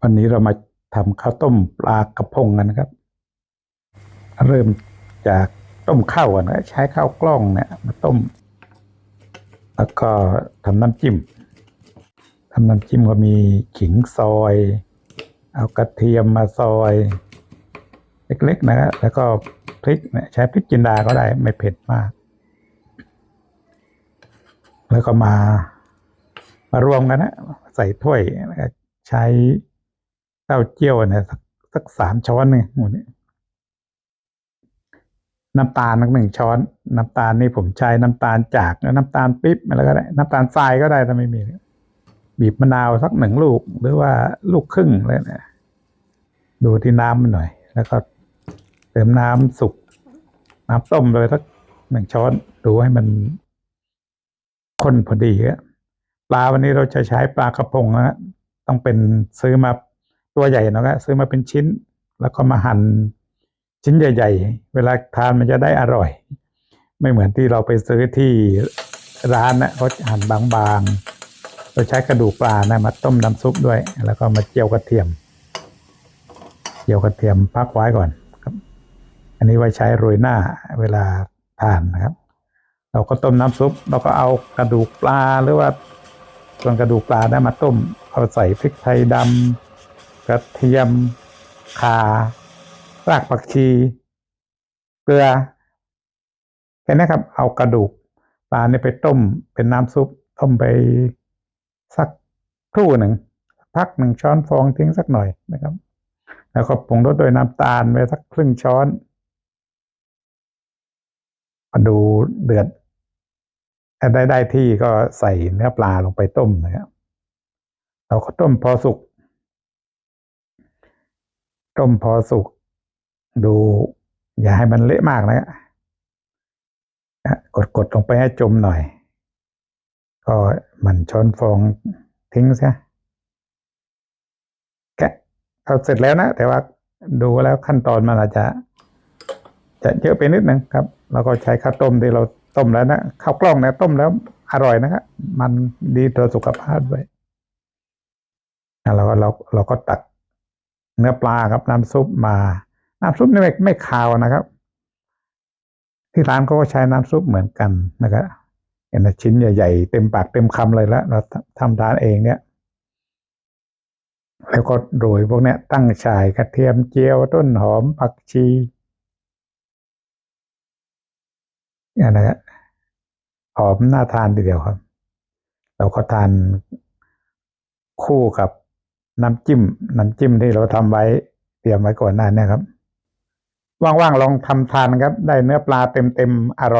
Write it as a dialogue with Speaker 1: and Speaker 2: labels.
Speaker 1: วันนี้เรามาทำข้าวต้มปลากระพงกันนะครับ เริ่มจากต้มข้าวก่อนนะใช้ข้าวกล้องเนี่ยมาต้ม แล้วก็ทำน้ำจิ้มทำน้ำจิ้มก็มีขิงซอย เอากระเทียมมาซอย เล็กๆนะครับแล้วก็พริกเนี่ยใช้พริกจินดาก็ได้ไม่เผ็ดมาก แล้วก็มามารวมกันนะใส่ถ้วยแล้วก็ ใช้เต้าเจี้ยวเนี่ยสักสักสามช้อนหนึ่งหมดนี้น้ำตาลสักหนึ่งช้อน น้ำตาลนี่ผมใช้น้ำตาลจากแล้วน้ำตาลปิ๊บอะไรก็ได้ น้ำตาลทรายก็ได้ถ้าไม่มี บีบมะนาวสักหนึ่งลูก หรือว่าลูกครึ่งเลยนะดูที่น้ำมันหน่อย แล้วก็เติมน้ำสุก น้ำต้มเลยสักหนึ่งช้อนดูให้มันข้นพอดีอะปลาวันนี้เราจะใช้ปลากระพงนะ ต้องเป็นซื้อมาตัวใหญ่นะครับซื้อมาเป็นชิ้น แล้วก็มาหั่นชิ้นใหญ่ ๆ เวลาทานมันจะได้อร่อย ไม่เหมือนที่เราไปซื้อที่ร้านนะเขาหั่นบางๆเราใช้กระดูกปลานะมาต้มน้ำซุปด้วย แล้วก็มาเจียวกระเทียมเจียวกระเทียมพักไว้ก่อนครับ อันนี้ไว้ใช้โรยหน้าเวลาทานนะครับ เราก็ต้มน้ำซุปเราก็เอากระดูกปลาหรือว่าส่วนกระดูกปลาได้มาต้ม เอาใส่พริกไทยดำกระเทียมข่ารากผักชี เกลือแค่นี้ครับ เอากระดูกปลาเนี่ยไปต้มเป็นน้ำซุป ต้มไปสักครู่หนึ่งพักหนึ่งช้อนฟองทิ้งสักหน่อยนะครับ แล้วก็ปรุงรสด้วยน้ำตาลไปสักครึ่งช้อนมาดูเดือดได้ได้ที่ก็ใส่เนื้อปลาลงไปต้มนะครับ เราก็ต้มพอสุก ต้มพอสุก ดู อย่าให้มันเละมากนะกดกดลงไปให้จมหน่อย ก็มันช้อนฟองทิ้งซะแกะเอาเสร็จแล้วนะ แต่ว่าดูแล้วขั้นตอนมันอาจจะ จะเยอะไปนิดนึงครับเราก็ใช้ข้าวต้มที่เราต้มแล้วนะข้าวกล้องเนี่ยต้มแล้วอร่อยนะครับมันดีต่อสุขภาพด้วยแล้ว เราเราเราก็ตักเนื้อปลาครับน้ำซุปมา น้ำซุปนี่ไม่ไม่คาวนะครับ ที่ร้านเขาก็ใช้น้ำซุปเหมือนกันนะครับเห็นชิ้นใหญ่ๆเต็มปากเต็มคำเลยแล้วเราทำทานเองเนี่ย แล้วก็โรยพวกเนี้ยตั้งฉายกระเทียมเจียวต้นหอมผักชีนี่นะฮะหอมน่าทานทีเดียวครับ เราก็ทานคู่กับ น้ำจิ้มน้ำจิ้มที่เราทำไว้เตรียมไว้ก่อนหน้านี้ครับ ว่างๆลองทำทานครับ ได้เนื้อปลาเต็มๆอร่อย